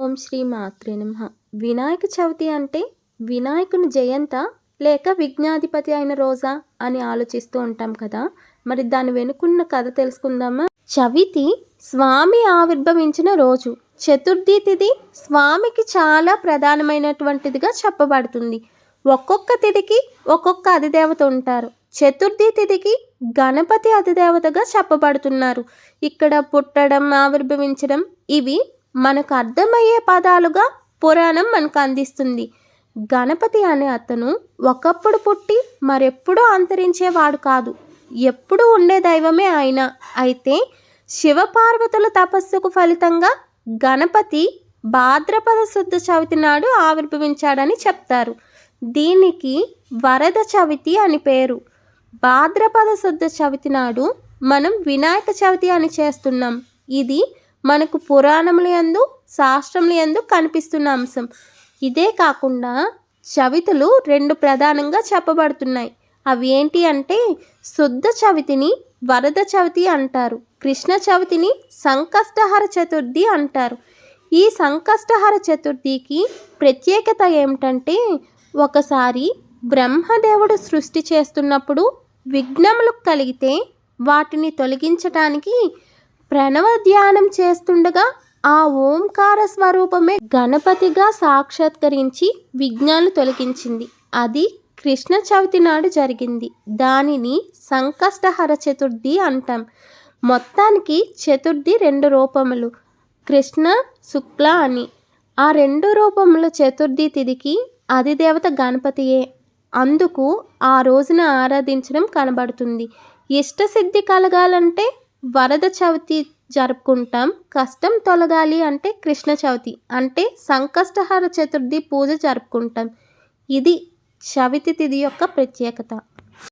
ఓం శ్రీ మాత్రే నమ. వినాయక చవితి అంటే వినాయకుని జయంత లేక విఘ్నాధిపతి అయిన రోజా అని ఆలోచిస్తూ ఉంటాం కదా. మరి దాని వెనుకున్న కథ తెలుసుకుందామా? చవితి స్వామి ఆవిర్భవించిన రోజు. చతుర్థి తిథి స్వామికి చాలా ప్రధానమైనటువంటిదిగా చెప్పబడుతుంది. ఒక్కొక్క తిథికి ఒక్కొక్క అధిదేవత ఉంటారు. చతుర్థి తిథికి గణపతి అధిదేవతగా చెప్పబడుతున్నారు. ఇక్కడ పుట్టడం ఆవిర్భవించడం ఇవి మనకు అర్థమయ్యే పదాలుగా పురాణం మనకు అందిస్తుంది. గణపతి అనే అతను ఒకప్పుడు పుట్టి మరెప్పుడూ అంతరించేవాడు కాదు. ఎప్పుడు ఉండే దైవమే ఆయన. అయితే శివపార్వతుల తపస్సుకు ఫలితంగా గణపతి భాద్రపద శుద్ధ చవితి నాడు ఆవిర్భవించాడని చెప్తారు. దీనికి వరద చవితి అని పేరు. భాద్రపద శుద్ధ చవితి నాడు మనం వినాయక చవితి అని చేస్తున్నాం. ఇది మనకు పురాణముల యందు శాస్త్రముల యందు కనిపిస్తున్న అంశం. ఇదే కాకుండా చవితులు రెండు ప్రధానంగా చెప్పబడుతున్నాయి. అవి ఏంటి అంటే శుద్ధ చవితిని వరద చవితి అంటారు. కృష్ణ చవితిని సంకష్టహర చతుర్థి అంటారు. ఈ సంకష్టహర చతుర్థికి ప్రత్యేకత ఏమిటంటే ఒకసారి బ్రహ్మదేవుడు సృష్టి చేస్తున్నప్పుడు విఘ్నములు కలిగితే వాటిని తొలగించటానికి ప్రణవ ధ్యానం చేస్తుండగా ఆ ఓంకార స్వరూపమే గణపతిగా సాక్షాత్కరించి విఘ్నాలు తొలగించింది. అది కృష్ణ చవితి నాడు జరిగింది. దానిని సంకష్టహర చతుర్థి అంటాం. మొత్తానికి చతుర్థి రెండు రూపములు. కృష్ణ శుక్ల అని. ఆ రెండు రూపముల చతుర్థి తిథికి అధిదేవత గణపతియే. అందుకు ఆ రోజున ఆరాధించడం కనబడుతుంది. ఇష్టసిద్ధి కలగాలంటే వరద చవితి జరుపుకుంటాం. కష్టం తొలగాలి అంటే కృష్ణ చవితి. అంటే సంకష్టహర చతుర్థి పూజ జరుపుకుంటాం. ఇది చవితి తిథి యొక్క ప్రత్యేకత.